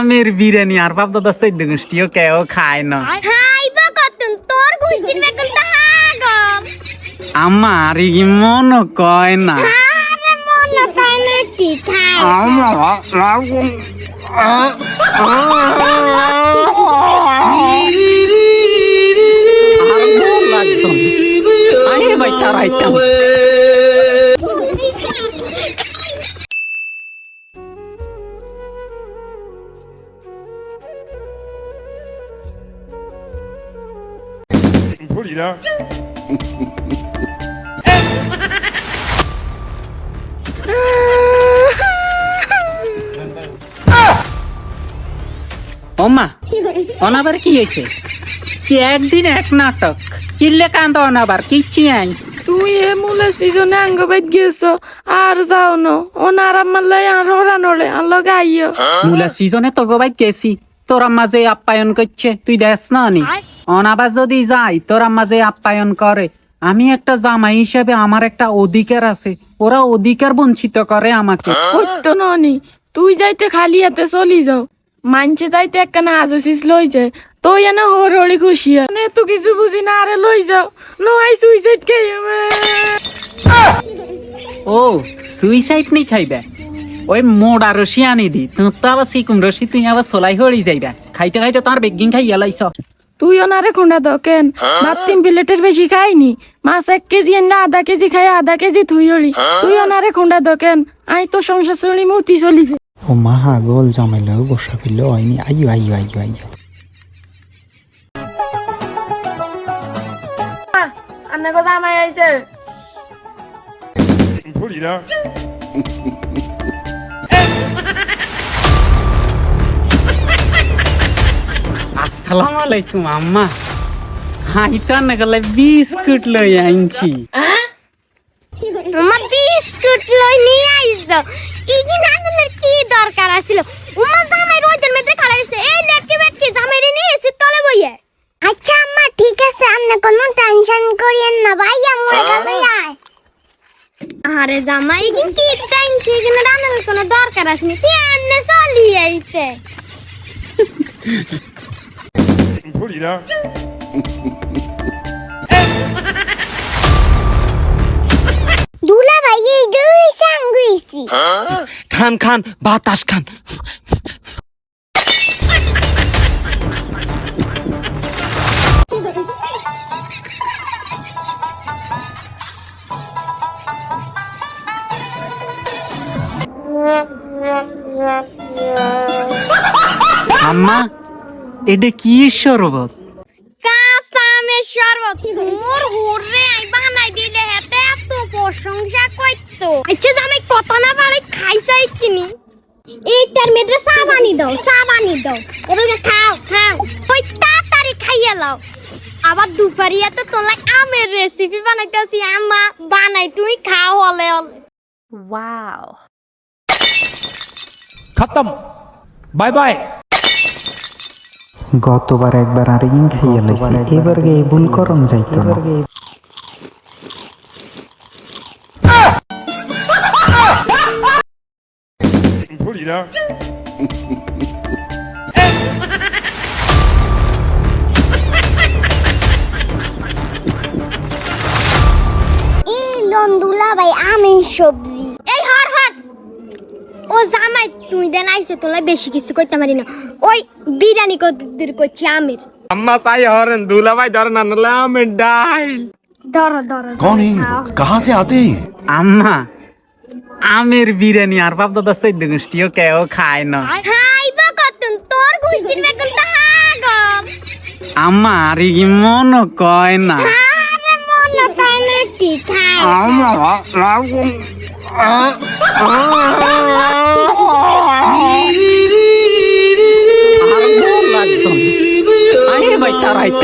আমের বিরিয়ানি আর বাপ দাদা সৈদ্য গোষ্ঠীও কেউ খায় না আমার মন কয় না আরে ধরি ওমা অনাবার কি হয়েছে? কি একদিন এক নাটক? কিল্লে কান্দ অনাবার কি আই তুই এ মুলে সিজনে আঙ্গ বাইট গেছ আর যাও ন। ওনার আমার লাই আর হরা নড়ে আর লগে আইয়। মুলা সিজনে তো গবাই গেছি। তোরা মাঝে আপ্যায়ন করছে তুই দেখ না নি। অনাবার যদি যাই তোর আম্মা যে আপ্যায়ন করে আমি একটা জামাই হিসেবে আমার একটা অধিকার আছে ওরা অধিকার বঞ্চিত করে আমাকে। ননি তুই যাইতে খালি হাতে চলি যাও। মানছে যাইতে একখানা আজসিস লই যায় তুই এনে হরহরি খুশি হয়। মানে তো কিছু বুঝি না আরে লই যাও। নয় সুইসাইড খাই ও সুইসাইড নেই খাইবে? ওই মোড়া রশি আনি দি তুই তো আবার সিকুম রশি তুই আবার সোলাই হরি যাইবা। খাইতে খাইতে তোমার বেগিং খাইয়া লাইছ। তুই ওনারে খুঁড়া দাও কেন? ভাত তিন প্লেটের বেশি খাইনি? মাছ এক কেজি এনে আধা কেজি খাই আধা কেজি থুই হলি। তুই ওনারে খুঁড়া দাও কেন? আই তো সংসার চলি মুতি চলি। ও মাহা গোল জমাইলো বসা ফেলল হয়নি। আইও আইও আইও আইও। আন্না কথা আমায় আইছে। আসসালামু আলাইকুম আম্মা হাই তো না গেলে বিস্কুট লই আনছি উমা বিস্কুট লই নিয়ে আইছো ইগি নানুনের কি দরকার আছিল উমা জামাই রোদের মধ্যে খাড়াইছে এই লেটকে বেটকে জামাই রে নিয়ে এসে তলে বইয়ে আচ্ছা আম্মা ঠিক আছে আপনি কোনো টেনশন করিয়েন না ভাই আমার গেলে আয় আরে জামাই ইগি কি টেনশন ইগি নানুনের কোনো দরকার আছে নি তুই এমনি চলি আইতে mpulira দুলাভাই এই দুই হ্যাঁ? খান খান বাতাস খান। আম্মা? এটা কি শরবত? কাসামের শরবত। মোর হুররে আই বানাই দিলে হেতে এত প্রশংসা কইতো আচ্ছা আমি কথা না খাই চাই কিনি? এইটার মেয়েদের চা বানি দাও চা বানি দাও। এরকম খাও খাও। ওই তাড়াতাড়ি খাইয়ে লাও। আবার দুপুরিয়া তো তোলা আমের রেসিপি বানাইতেছি আমা বানাই তুই খাও হলে হলে। ওয়াও খতম। Bye bye. গতবার একবার আর ইং খাইয়া লাইছি। এবার গিয়ে ভুল করম যাইতো না। এই লন্দুলা ভাই আমি সবজি। এই হর হর। ও জামাই তুই দেন আইছে তোলা বেশি কিছু করতে পারি না ওই বিরিয়ানি কদ্দুর করছি আমের আম্মা চাই হরেন দুলা ভাই ধরেন আনলে আমি ডাইল ধরো ধরো कौन है कहाँ से आते हैं আম্মা আমের বিরিয়ানি আর বাপ দাদা চৈদ্দ গোষ্ঠীও কেউ খায় না খাইবা কতন তোর গোষ্ঠীর বেগুন তো হাগম আম্মা আর ই মন কয় না আরে মন কায় না কি খাও আর ভালো